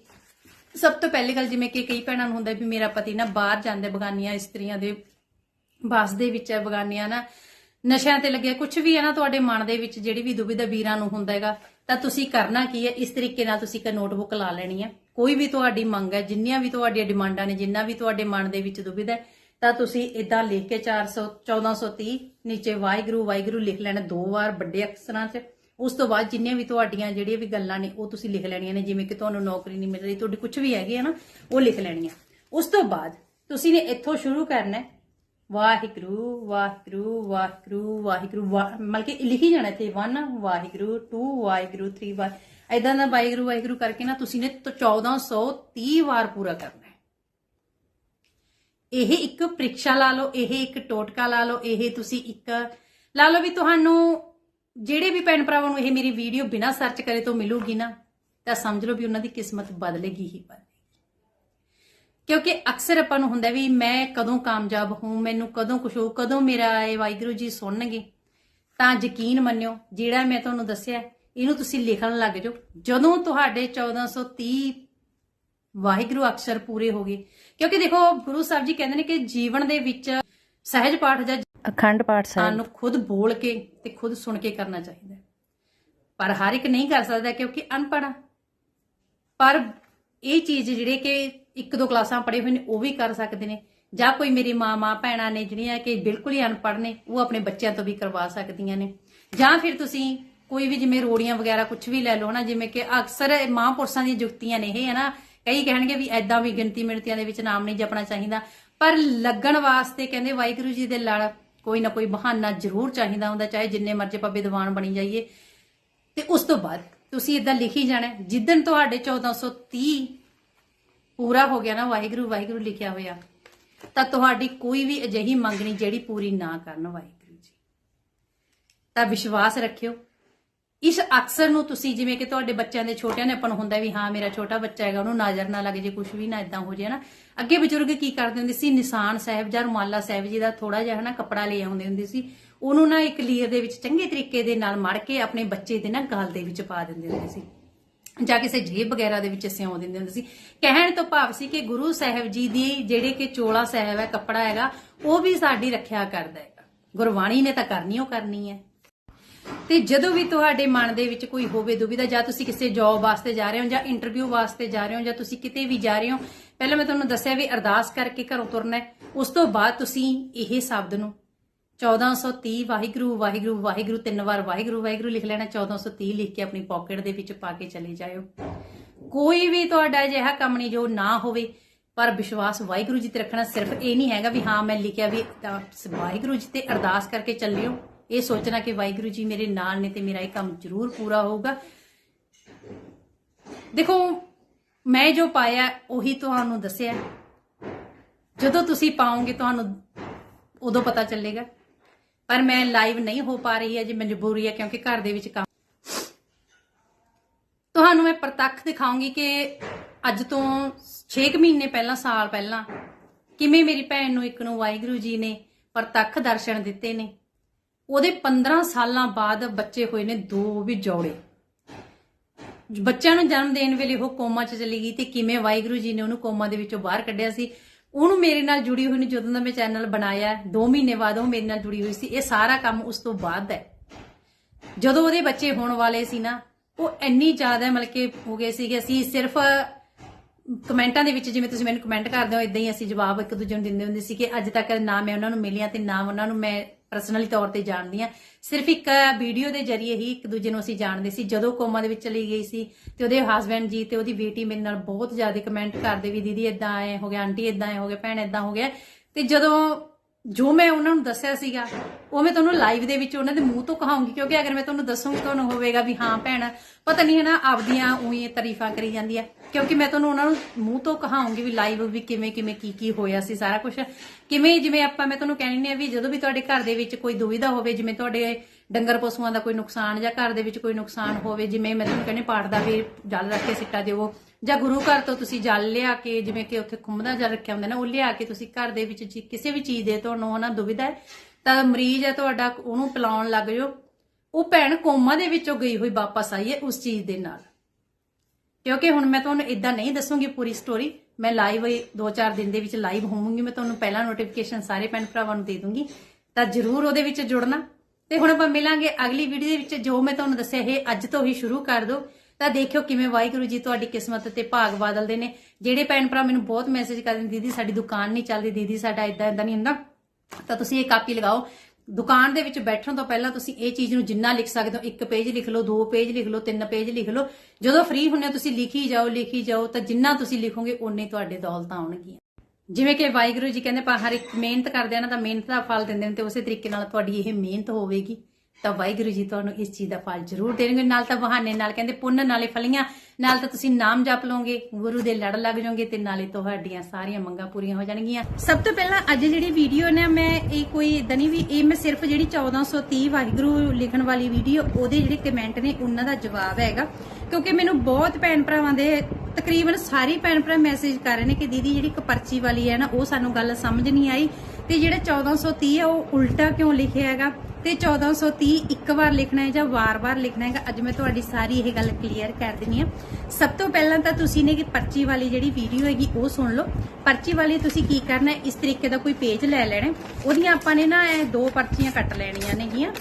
ਸਭ ਤੋਂ ਪਹਿਲੀ ਗੱਲ ਜਿਵੇਂ ਕਿ ਕਈ ਭੈਣਾਂ ਨੂੰ ਹੁੰਦਾ ਵੀ ਮੇਰਾ ਪਤੀ ਨਾ ਬਾਹਰ ਜਾਂਦਾ ਬਗਾਨੀਆਂ, ਇਸਤਰੀਆਂ ਦੇ ਬਾਸ ਦੇ ਵਿੱਚ ਹੈ ਬਗਾਨੀਆਂ ਨਾ, ਨਸ਼ਿਆਂ ਤੇ ਲੱਗਿਆ। ਕੁਝ ਵੀ ਹੈ ਨਾ ਤੁਹਾਡੇ ਮਨ ਦੇ ਵਿੱਚ, ਜਿਹੜੀ ਵੀ ਦੁਬਿਧਾ ਵੀਰਾਂ ਨੂੰ ਹੁੰਦਾ ਹੈਗਾ ਤਾਂ ਤੁਸੀਂ ਕਰਨਾ ਕੀ ਹੈ? ਇਸ ਤਰੀਕੇ ਨਾਲ ਤੁਸੀਂ ਇੱਕ ਨੋਟਬੁੱਕ ਲਾ ਲੈਣੀ ਹੈ। ਕੋਈ ਵੀ ਤੁਹਾਡੀ ਮੰਗ ਹੈ, ਜਿੰਨੀਆਂ ਵੀ ਤੁਹਾਡੀਆਂ ਡਿਮਾਂਡਾਂ ਨੇ, ਜਿੰਨਾ ਵੀ ਤੁਹਾਡੇ ਮਨ ਦੇ ਵਿੱਚ ਦੁਬਿਧਾ ਹੈ, ਤਾਂ ਤੁਸੀਂ ਇਦਾਂ ਲਿਖ ਕੇ 400 1430 ਨੀਚੇ ਵਾਹਿਗੁਰੂ ਵਾਹਿਗੁਰੂ ਲਿਖ ਲੈਣਾ ਦੋ ਵਾਰ ਵੱਡੇ ਅਕਸ਼ਰਾਂ 'ਚ। ਉਸ ਤੋਂ ਬਾਅਦ ਜਿੰਨੀਆਂ ਵੀ ਤੁਹਾਡੀਆਂ ਜਿਹੜੀਆਂ ਵੀ ਗੱਲਾਂ ਨੇ, ਉਹ ਤੁਸੀਂ ਲਿਖ ਲੈਣੀਆਂ ਨੇ। ਜਿਵੇਂ ਕਿ ਤੁਹਾਨੂੰ ਨੌਕਰੀ ਨਹੀਂ ਮਿਲ ਰਹੀ, ਤੁਹਾਡੀ ਕੁਝ ਵੀ ਹੈਗੀ ਹੈ ਨਾ, ਉਹ ਲਿਖ ਲੈਣੀਆਂ। ਉਸ ਤੋਂ ਬਾਅਦ ਤੁਸੀਂ ਨੇ ਇੱਥੋਂ ਸ਼ੁਰੂ ਕਰਨਾ ਹੈ ਵਾਹਿਗੁਰੂ ਵਾਹਿਗੁਰੂ ਵਾਹਿਗੁਰੂ ਵਾਹਿਗੁਰੂ ਵਾਹ- ਮਤਲਬ ਕਿ ਲਿਖੀ ਜਾਣਾ ਇੱਥੇ 1 ਵਾਹਿਗੁਰੂ 2 ਵਾਹਿਗੁਰੂ 3 ਵਾਹ ਐਦਾਂ ਦਾ ਵਾਹਿਗੁਰੂ ਵਾਹਿਗੁਰੂ ਕਰਕੇ ਨਾ ਤੁਸੀਂ ਨੇ 1430 ਵਾਰ ਪੂਰਾ ਕਰਨਾ ਹੈ। ਇਹ ਇੱਕ ਪ੍ਰੀਖਿਆ ਲਾ ਲਓ, ਇਹ ਇੱਕ ਟੋਟਕਾ ਲਾ ਲਓ, ਇਹ ਤੁਸੀਂ ਇੱਕ, ਲਾ ਲਓ ਵੀ ਤੁਹਾਨੂੰ ਜਿਹੜੇ ਵੀ ਭੈਣ ਭਰਾਵਾਂ ਨੂੰ ਇਹ ਮੇਰੀ ਵੀਡੀਓ ਬਿਨਾਂ ਸਰਚ ਕਰੇ ਤੋਂ ਮਿਲੂਗੀ ਨਾ, ਤਾਂ ਸਮਝ ਲਓ ਵੀ ਉਹਨਾਂ ਦੀ ਕਿਸਮਤ ਬਦਲੇਗੀ ਹੀ ਬਦਲੇ ਕਿਉਂਕਿ ਅਕਸਰ ਆਪਾਂ ਨੂੰ ਹੁੰਦਾ ਵੀ ਮੈਂ ਕਦੋਂ ਕਾਮਯਾਬ ਹੋਊ ਮੈਨੂੰ ਕਦੋਂ ਕੁਛ ਹੋ ਕਦੋਂ ਮੇਰਾ ਇਹ ਵਾਹਿਗੁਰੂ ਜੀ ਸੁਣਨਗੇ। ਤਾਂ ਯਕੀਨ ਮੰਨਿਓ ਜਿਹੜਾ ਮੈਂ ਤੁਹਾਨੂੰ ਦੱਸਿਆ ਇਹਨੂੰ ਤੁਸੀਂ ਲਿਖਣ ਲੱਗ ਜਾਓ। ਜਦੋਂ ਤੁਹਾਡੇ 1430 ਵਾਹਿਗੁਰੂ ਅਕਸ਼ਰ ਪੂਰੇ ਹੋ ਗਏ ਕਿਉਂਕਿ ਦੇਖੋ ਗੁਰੂ ਸਾਹਿਬ ਜੀ ਕਹਿੰਦੇ ਨੇ ਕਿ ਜੀਵਨ ਦੇ ਵਿੱਚ ਸਹਿਜ ਪਾਠ ਜਾਂ ਅਖੰਡ ਪਾਠ ਸਾਹਿਬ। ਸਾਨੂੰ ਖੁਦ ਬੋਲ ਕੇ ਤੇ ਖੁਦ ਸੁਣ ਕੇ ਕਰਨਾ ਚਾਹੀਦਾ। ਪਰ ਹਰ ਇੱਕ ਨਹੀਂ ਕਰ ਸਕਦਾ ਕਿਉਂਕਿ ਅਨਪੜ੍ਹ ਪਰ ਇਹ ਚੀਜ਼ ਜਿਹੜੇ ਕਿ ਇੱਕ ਦੋ ਕਲਾਸਾਂ ਪੜ੍ਹੇ ਹੋਏ ਨੇ ਉਹ ਵੀ ਕਰ ਸਕਦੇ ਨੇ। ਜਾਂ ਕੋਈ ਮੇਰੀ ਮਾਂ ਮਾਂ ਭੈਣਾਂ ਨੇ ਜਿਹੜੀਆਂ ਕਿ ਬਿਲਕੁਲ ਹੀ ਅਨਪੜ੍ਹ ਨੇ ਉਹ ਆਪਣੇ ਬੱਚਿਆਂ ਤੋਂ ਵੀ ਕਰਵਾ ਸਕਦੀਆਂ ਨੇ। ਜਾਂ ਫਿਰ ਤੁਸੀਂ ਕੋਈ ਵੀ ਜਿਵੇਂ ਰੋੜੀਆਂ ਵਗੈਰਾ ਕੁਝ ਵੀ ਲੈ ਲਓ ਨਾ ਜਿਵੇਂ ਕਿ ਅਕਸਰ ਇਹ ਮਹਾਂਪੁਰਸ਼ਾਂ ਦੀਆਂ ਜੁਗਤੀਆਂ ਨੇ ਇਹ ਹੈ ਨਾ ਕਈ ਕਹਿਣਗੇ ਵੀ ਐਦਾਂ ਵੀ ਗਿਣਤੀ ਮਿਣਤੀਆਂ ਦੇ ਵਿੱਚ ਨਾਮ ਨਹੀਂ ਜਪਣਾ ਚਾਹੀਦਾ। ਪਰ ਲੱਗਣ ਵਾਸਤੇ ਕਹਿੰਦੇ ਵਾਹਿਗੁਰੂ ਜੀ ਦੇ ਲੜ ਕੋਈ ਨਾ ਕੋਈ ਬਹਾਨਾ ਜ਼ਰੂਰ ਚਾਹੀਦਾ ਹੁੰਦਾ ਚਾਹੇ ਜਿੰਨੇ ਮਰਜ਼ੀ ਆਪਾਂ ਵਿਦਵਾਨ ਬਣੀ ਜਾਈਏ। ਤੇ ਉਸ ਤੋਂ ਬਾਅਦ ਤੁਸੀਂ ਇਦਾਂ ਲਿਖੀ ਜਾਣਾ ਹੈ, ਜਿੱਦਣ ਤੁਹਾਡੇ 1430 ਪੂਰਾ ਹੋ ਗਿਆ ਨਾ, ਵਾਹਿਗੁਰੂ ਵਾਹਿਗੁਰੂ ਲਿਖਿਆ ਹੋਇਆ। ਤਾਂ ਤੁਹਾਡੀ ਕੋਈ ਵੀ ਅਜਿਹੀ ਮੰਗਣੀ ਜਿਹੜੀ ਪੂਰੀ ਨਾ ਕਰਨ, ਵਾਹਿਗੁਰੂ ਜੀ। ਤਾਂ ਵਿਸ਼ਵਾਸ ਰੱਖਿਓ। ਇਸ ਅਕਸਰ ਨੂੰ ਤੁਸੀਂ ਜਿਵੇਂ ਕਿ ਤੁਹਾਡੇ ਬੱਚਿਆਂ ਦੇ ਛੋਟਿਆਂ ਨੇ ਆਪਾਂ ਨੂੰ ਹੁੰਦਾ ਵੀ, ਹਾਂ, ਮੇਰਾ ਛੋਟਾ ਬੱਚਾ ਹੈਗਾ, ਉਹਨੂੰ ਨਜ਼ਰ ਨਾ ਲੱਗ ਜੇ ਕੁਝ ਵੀ ਨਾ ਇਦਾਂ ਹੋ ਜੇ ਨਾ ਅੱਗੇ ਬਜ਼ੁਰਗ ਕੀ ਕਰਦੇ ਹੁੰਦੇ ਸੀ, ਨਿਸ਼ਾਨ ਸਾਹਿਬ ਜਾਂ ਰੁਮਾਲਾ ਸਾਹਿਬ ਜੀ ਦਾ ਥੋੜਾ ਜਿਹਾ ਨਾ ਕੱਪੜਾ ਲੈ ਆਉਂਦੇ ਹੁੰਦੇ ਸੀ। ਉਹਨੂੰ ਨਾ ਇੱਕ ਲੀਰ ਦੇ ਵਿੱਚ ਚੰਗੇ ਤਰੀਕੇ ਦੇ ਨਾਲ ਮੜ ਕੇ ਆਪਣੇ ਬੱਚੇ ਦੇ ਨਾ ਗਲ ਦੇ ਵਿੱਚ ਪਾ ਦਿੰਦੇ ਹੁੰਦੇ ਸੀ। ਜਾਂ ਕਿਸੇ ਜੇਬ ਵਗੈਰਾ ਦੇ ਵਿੱਚ ਸਿਉਂ ਦਿੰਦੇ ਹੁੰਦੇ ਸੀ। ਕਹਿਣ ਤੋਂ ਭਾਵ ਸੀ ਕਿ ਗੁਰੂ ਸਾਹਿਬ ਜੀ ਦੀ ਜਿਹੜੇ ਕਿ ਚੋਲਾ ਸਾਹਿਬ ਹੈ, ਕੱਪੜਾ ਹੈਗਾ, ਉਹ ਵੀ ਸਾਡੀ ਰੱਖਿਆ ਕਰਦਾ ਹੈਗਾ। ਗੁਰਬਾਣੀ ਨੇ ਤਾਂ ਕਰਨੀ, ਉਹ ਕਰਨੀ ਹੈ। ਤੇ ਜਦੋਂ ਵੀ ਤੁਹਾਡੇ ਮਨ ਦੇ ਵਿੱਚ ਕੋਈ ਹੋਵੇ ਦੁਬਿਧਾ ਜਾਂ ਤੁਸੀਂ ਕਿਸੇ ਜੌਬ ਵਾਸਤੇ ਜਾ ਰਹੇ ਹੋ, ਜਾਂ ਇੰਟਰਵਿਊ ਵਾਸਤੇ ਜਾ ਰਹੇ ਹੋ, ਜਾਂ ਤੁਸੀਂ ਕਿਤੇ ਵੀ ਜਾ ਰਹੇ ਹੋ, ਪਹਿਲਾਂ ਮੈਂ ਤੁਹਾਨੂੰ ਦੱਸਿਆ ਵੀ ਅਰਦਾਸ ਕਰਕੇ ਘਰੋਂ ਤੁਰਨਾ ਹੈ। ਉਸ ਤੋਂ ਬਾਅਦ ਤੁਸੀਂ ਇਹ ਸ਼ਬਦ ਨੂੰ 1430 ਵਾਹਿਗੁਰੂ ਵਾਹਿਗੁਰੂ ਵਾਹਿਗੁਰੂ, ਤਿੰਨ ਵਾਰ ਵਾਹਿਗੁਰੂ ਵਾਹਿਗੁਰੂ ਲਿਖ ਲੈਣਾ 1430 ਲਿਖ ਕੇ ਆਪਣੀ ਪਾਕਟ ਦੇ ਵਿੱਚ ਪਾ ਕੇ ਚਲੇ ਜਾਇਓ। ਕੋਈ ਵੀ ਤੁਹਾਡਾ ਅਜਿਹਾ ਕੰਮ ਨਹੀਂ ਜੋ ਨਾ ਹੋਵੇ, ਪਰ ਵਿਸ਼ਵਾਸ ਵਾਹਿਗੁਰੂ ਜੀ ਤੇ ਰੱਖਣਾ ਸਿਰਫ ਇਹ ਨਹੀਂ ਹੈਗਾ ਵੀ ਹਾਂ, ਮੈਂ ਲਿਖਿਆ ਵੀ ਵਾਹਿਗੁਰੂ ਜੀ ਤੇ ਅਰਦਾਸ ਕਰਕੇ ਚੱਲਿਓ। ਇਹ ਸੋਚਣਾ ਕਿ ਵਾਹਿਗੁਰੂ ਜੀ ਮੇਰੇ ਨਾਲ ਨੇ ਤੇ ਮੇਰਾ ਇਹ ਕੰਮ ਜ਼ਰੂਰ ਪੂਰਾ ਹੋਊਗਾ। ਦੇਖੋ, ਮੈਂ ਜੋ ਪਾਇਆ, ਉਹੀ ਤੁਹਾਨੂੰ ਦੱਸਿਆ। ਜਦੋਂ ਤੁਸੀਂ ਪਾਓਗੇ, ਤੁਹਾਨੂੰ ਉਦੋਂ ਪਤਾ ਚੱਲੇਗਾ। ਪਰ ਮੈਂ ਲਾਈਵ ਨਹੀਂ ਹੋ ਪਾ ਰਹੀ ਹੈ, ਜੀ ਮਜਬੂਰੀ ਹੈ, ਕਿਉਂਕਿ ਘਰ ਦੇ ਵਿੱਚ ਕੰਮ ਤੁਹਾਨੂੰ ਮੈਂ ਪ੍ਰਤੱਖ ਦਿਖਾਉਂਗੀ ਕਿ ਅੱਜ ਤੋਂ 6 ਮਹੀਨੇ ਪਹਿਲਾਂ, ਸਾਲ ਪਹਿਲਾਂ, ਕਿਵੇਂ ਮੇਰੀ ਭੈਣ ਨੂੰ, ਇੱਕ ਨੂੰ ਵਾਹਿਗੁਰੂ ਜੀ ਨੇ ਪ੍ਰਤੱਖ ਦਰਸ਼ਨ ਦਿੱਤੇ ਨੇ। ਉਹਦੇ 15 ਸਾਲਾਂ ਬਾਅਦ ਬੱਚੇ ਹੋਏ ਨੇ ਦੋ ਵੀ ਜੋੜੇ। ਬੱਚਿਆਂ ਨੂੰ ਜਨਮ ਦੇਣ ਵੇਲੇ ਉਹ ਕੋਮਾ 'ਚ ਚਲੀ ਗਈ ਤੇ ਕਿਵੇਂ ਵਾਹਿਗੁਰੂ ਜੀ ਨੇ ਉਹਨੂੰ ਕੋਮਾ ਦੇ ਵਿੱਚੋਂ ਬਾਹਰ ਕੱਢਿਆ ਸੀ? ਉਹਨੂੰ ਮੇਰੇ ਨਾਲ ਜੁੜੀ ਹੋਈ ਨੂੰ ਜਦੋਂ ਦਾ ਮੈਂ ਚੈਨਲ ਬਣਾਇਆ 2 ਮਹੀਨੇ ਬਾਅਦ ਉਹ ਮੇਰੇ ਨਾਲ ਜੁੜੀ ਹੋਈ ਸੀ, ਇਹ ਸਾਰਾ ਕੰਮ ਉਸ ਤੋਂ ਬਾਅਦ ਹੈ। ਜਦੋਂ ਉਹਦੇ ਬੱਚੇ ਹੋਣ ਵਾਲੇ ਸੀ ਨਾ, ਉਹ ਇੰਨੀ ਜ਼ਿਆਦਾ ਮਤਲਬ ਕਿ ਹੋ ਗਏ ਸੀਗੇ, ਅਸੀਂ ਸਿਰਫ ਕਮੈਂਟਾਂ ਦੇ ਵਿੱਚ ਜਿਵੇਂ ਤੁਸੀਂ ਮੈਨੂੰ ਕਮੈਂਟ ਕਰਦੇ ਹੋ ਇਦਾਂ ਹੀ ਅਸੀਂ ਜਵਾਬ ਇੱਕ ਦੂਜੇ ਨੂੰ ਦਿੰਦੇ ਹੁੰਦੇ ਸੀ ਕਿ ਅੱਜ ਤੱਕ ਨਾ ਮੈਂ ਉਹਨਾਂ ਨੂੰ ਮਿਲਿਆ ਤੇ ਨਾ ਉਹਨਾਂ ਨੂੰ ਮੈਂ ਪਰਸਨਲੀ ਤੌਰ ਤੇ ਜਾਣਦੀ ਆ ਸਿਰਫ ਇੱਕ ਵੀਡੀਓ ਦੇ ਜ਼ਰੀਏ ਹੀ ਇੱਕ ਦੂਜੇ ਨੂੰ ਅਸੀਂ ਜਾਣਦੇ ਸੀ। ਜਦੋਂ ਕੋਮਾ ਦੇ ਵਿੱਚ ਚਲੀ ਗਈ ਸੀ ਤੇ ਉਹਦੇ ਹਸਬੰਡ ਜੀ ਤੇ ਉਹਦੀ ਬੇਟੀ ਮੇਰੇ ਨਾਲ ਬਹੁਤ ਜ਼ਿਆਦਾ ਕਮੈਂਟ ਕਰਦੇ ਵੀ ਦੀਦੀ ਇਦਾਂ ਆਏ ਹੋ ਗਿਆ, ਆਂਟੀ ਇਦਾਂ ਆਏ ਹੋ ਗਿਆ, ਭੈਣ ਇਦਾਂ ਹੋ ਗਿਆ। ਤੇ ਜਦੋਂ ਜੋ ਮੈਂ ਉਹਨਾਂ ਨੂੰ ਦੱਸਿਆ ਸੀਗਾ, ਉਹ ਮੈਂ ਤੁਹਾਨੂੰ ਲਾਈਵ ਦੇ ਵਿੱਚ ਉਹਨਾਂ ਦੇ ਮੂੰਹ ਤੋਂ ਕਹਾਉਂਗੀ, ਕਿਉਂਕਿ ਅਗਰ ਮੈਂ ਤੁਹਾਨੂੰ ਦੱਸੂਗੀ ਤੁਹਾਨੂੰ ਹੋਵੇਗਾ ਵੀ ਹਾਂ, ਭੈਣ, ਪਤਾ ਨਹੀਂ ਹੈ ਨਾ ਆਪਦੀਆਂ ਉਹੀ ਤਾਰੀਫਾਂ ਕਰੀ ਜਾਂਦੀ ਆ। ਕਿਉਂਕਿ ਮੈਂ ਤੁਹਾਨੂੰ ਉਹਨਾਂ ਨੂੰ ਮੂੰਹ ਤੋਂ ਕਹਾਉਂਗੀ ਵੀ ਲਾਈਵ ਵੀ ਕਿਵੇਂ ਕਿਵੇਂ, ਕੀ ਕੀ ਹੋਇਆ ਸੀ, ਸਾਰਾ ਕੁਝ ਕਿਵੇਂ, ਜਿਵੇਂ ਆਪਾਂ, ਮੈਂ ਤੁਹਾਨੂੰ ਕਹਿੰਦੀ ਆ ਵੀ ਜਦੋਂ ਵੀ ਤੁਹਾਡੇ ਘਰ ਦੇ ਵਿੱਚ ਕੋਈ ਦੁਵਿਧਾ ਹੋਵੇ, ਜਿਵੇਂ ਤੁਹਾਡੇ ਡੰਗਰ ਪਸ਼ੂਆਂ ਦਾ ਕੋਈ ਨੁਕਸਾਨ ਜਾਂ ਘਰ ਦੇ ਵਿੱਚ ਕੋਈ ਨੁਕਸਾਨ ਹੋਵੇ, ਜਿਵੇਂ ਮੈਂ ਤੁਹਾਨੂੰ ਕਹਿੰਦੀ ਪਾਠ ਦਾ ਵੀ ਜਲ ਰੱਖ ਕੇ ਸਿੱਟਾ ਦਿਓ, ਜਾਂ ਗੁਰੂ ਘਰ ਤੋਂ ਤੁਸੀਂ ਜਲ ਲਿਆ ਕੇ, ਜਿਵੇਂ ਕਿ ਉੱਥੇ ਖੁੰਮਦਾ ਜਲ ਰੱਖਿਆ ਹੁੰਦਾ ਨਾ, ਉਹ ਲਿਆ ਕੇ ਤੁਸੀਂ ਘਰ ਦੇ ਵਿੱਚ ਕਿਸੇ ਵੀ ਚੀਜ਼ ਦੇ ਤੁਹਾਨੂੰ ਹਨਾ ਦੁਵਿਧਾ ਹੈ, ਤਾਂ ਮਰੀਜ਼ ਹੈ ਤੁਹਾਡਾ ਉਹਨੂੰ ਪਿਲਾਉਣ ਲੱਗ ਜਾਓ। ਉਹ ਭੈਣ ਕੋਮਾ ਦੇ ਵਿੱਚੋਂ ਗਈ ਹੋਈ ਵਾਪਸ ਆਈ ਹੈ ਉਸ ਚੀਜ਼ ਦੇ ਨਾਲ। ਕਿਉਂਕਿ ਹੁਣ ਮੈਂ ਤੁਹਾਨੂੰ ਇਦਾਂ ਨਹੀਂ ਦੱਸੂਗੀ ਪੂਰੀ ਸਟੋਰੀ ਮੈਂ ਲਾਈਵ 2-4 ਦਿਨ ਦੇ ਵਿੱਚ ਲਾਈਵ ਹੋਵਾਂਗੀ ਮੈਂ ਤੁਹਾਨੂੰ ਪਹਿਲਾਂ ਨੋਟੀਫਿਕੇਸ਼ਨ ਸਾਰੇ ਭੈਣ ਭਰਾਵਾਂ ਨੂੰ ਦੇ ਦੂੰਗੀ। ਤਾਂ ਜਰੂਰ ਉਹਦੇ ਵਿੱਚ ਜੁੜਨਾ। ਤੇ ਹੁਣ ਆਪਾਂ ਮਿਲਾਂਗੇ ਅਗਲੀ ਵੀਡੀਓ ਦੇ ਵਿੱਚ ਜੋ ਮੈਂ ਤੁਹਾਨੂੰ ਦੱਸਿਆ, ਇਹ ਅੱਜ ਤੋਂ ਹੀ ਸ਼ੁਰੂ ਕਰ ਦਿਓ। ਤਾਂ ਦੇਖਿਓ ਕਿਵੇਂ ਵਾਹਿਗੁਰੂ ਜੀ ਤੁਹਾਡੀ ਕਿਸਮਤ ਤੇ ਭਾਗ ਬਦਲਦੇ ਨੇ। ਜਿਹੜੇ ਭੈਣ ਭਰਾ ਮੈਨੂੰ ਬਹੁਤ ਮੈਸੇਜ ਕਰਦੇ ਦੀਦੀ, ਸਾਡੀ ਦੁਕਾਨ ਨਹੀਂ ਚੱਲਦੀ, ਦੀਦੀ, ਸਾਡਾ ਇਦਾਂ ਇਦਾਂ ਨਹੀਂ ਹੁੰਦਾ। ਤਾਂ ਤੁਸੀਂ ਇਹ ਕਾਪੀ ਲਗਾਓ। ਦੁਕਾਨ ਦੇ ਵਿੱਚ ਬੈਠਣ ਤੋਂ ਪਹਿਲਾਂ ਤੁਸੀਂ ਇਹ ਚੀਜ਼ ਨੂੰ ਜਿੰਨਾ ਲਿਖ ਸਕਦੇ ਹੋ, ਇੱਕ ਪੇਜ ਲਿਖ ਲਓ, ਦੋ ਪੇਜ ਲਿਖ ਲਓ, ਤਿੰਨ ਪੇਜ ਲਿਖ ਲਓ। ਜਦੋਂ ਫ੍ਰੀ ਹੁੰਨੇ ਹੋ, ਤੁਸੀਂ ਲਿਖੀ ਜਾਓ ਲਿਖੀ ਜਾਓ, ਤਾਂ ਜਿੰਨਾ ਤੁਸੀਂ ਲਿਖੋਗੇ, ਓਨੇ ਤੁਹਾਡੇ ਦੌਲਤਾਂ ਆਉਣਗੀਆਂ। ਜਿਵੇਂ ਕਿ ਵਾਹਿਗੁਰੂ ਜੀ ਕਹਿੰਦੇ ਪਾ ਹਰ ਇੱਕ ਮਿਹਨਤ ਕਰਦੇ ਆ ਨਾ, ਤਾਂ ਮਿਹਨਤ ਦਾ ਫਲ ਦਿੰਦੇ ਨੇ ਤੇ ਉਸੇ ਤਰੀਕੇ ਨਾਲ ਤੁਹਾਡੀ ਇਹ ਮਿਹਨਤ ਹੋਵੇਗੀ। ਤਾਂ ਵਾਹਿਗੁਰੂ ਜੀ ਤੁਹਾਨੂੰ ਇਸ ਚੀਜ਼ ਦਾ ਫਲ ਜ਼ਰੂਰ ਦੇਣਗੇ। ਨਾਲ ਤਾਂ ਬਹਾਨੇ ਨਾਲ ਕਹਿੰਦੇ, ਪੁੰਨ ਨਾਲੇ ਫਲੀਆਂ, ਨਾਲ ਤਾਂ ਤੁਸੀਂ ਨਾਮ ਜਪ ਲਓਗੇ, ਗੁਰੂ ਦੇ ਲੜ ਲੱਗ ਜਾਓਗੇ ਤੇ ਨਾਲੇ ਤੁਹਾਡੀਆਂ ਸਾਰੀਆਂ ਮੰਗਾਂ ਪੂਰੀਆਂ ਹੋ ਜਾਣਗੀਆਂ। ਸਭ ਤੋਂ ਪਹਿਲਾਂ ਅੱਜ ਜਿਹੜੀ ਵੀਡੀਓ ਨੇ, ਮੈਂ ਇਹ ਕੋਈ ਇਦਾਂ ਨਹੀਂ ਵੀ ਇਹ ਮੈਂ ਸਿਰਫ ਜਿਹੜੀ 1430 ਵਾਹਿਗੁਰੂ ਲਿਖਣ ਵਾਲੀ ਵੀਡੀਓ, ਉਹਦੇ ਜਿਹੜੇ ਕਮੈਂਟ ਨੇ, ਉਹਨਾਂ ਦਾ ਜਵਾਬ ਹੈਗਾ। ਕਿਉਂਕਿ ਮੈਨੂੰ ਬਹੁਤ ਭੈਣ ਭਰਾਵਾਂ ਦੇ ਤਕਰੀਬਨ ਸਾਰੇ ਭੈਣ ਭਰਾ ਮੈਸੇਜ ਕਰ ਰਹੇ ਨੇ ਕਿ ਦੀਦੀ ਜਿਹੜੀ ਇੱਕ ਪਰਚੀ ਵਾਲੀ ਹੈ ਨਾ, ਉਹ ਸਾਨੂੰ ਗੱਲ ਸਮਝ ਨਹੀਂ ਆਈ। ਤੇ ਜਿਹੜਾ 1430 ਹੈ ਉਹ ਉਲਟਾ ਕਿਉਂ ਲਿਖਿਆ ਹੈਗਾ? ਤੇ 1430 ਇੱਕ ਵਾਰ ਲਿਖਣਾ ਹੈ ਜਾਂ ਵਾਰ-ਵਾਰ ਲਿਖਣਾ ਹੈਗਾ? ਅੱਜ ਮੈਂ ਤੁਹਾਡੀ ਸਾਰੀ ਇਹ ਗੱਲ ਕਲੀਅਰ ਕਰ ਦਿੰਨੀ ਆ ਸਭ ਤੋਂ ਪਹਿਲਾਂ ਤਾਂ ਤੁਸੀਂ ਨੇ ਕਿ ਪਰਚੀ ਵਾਲੀ ਜਿਹੜੀ ਵੀਡੀਓ ਹੈਗੀ, ਉਹ ਸੁਣ ਲਓ। ਪਰਚੀ ਵਾਲੀ ਤੁਸੀਂ ਕੀ ਕਰਨਾ ਹੈ? ਇਸ ਤਰੀਕੇ ਦਾ ਕੋਈ ਪੇਜ ਲੈ ਲੈਣਾ ਉਹਦੀਆਂ ਆਪਾਂ ਨੇ ਨਾ ਇਹ ਦੋ ਪਰਚੀਆਂ ਕੱਟ ਲੈਣੀਆਂ ਨੇਗੀਆਂ।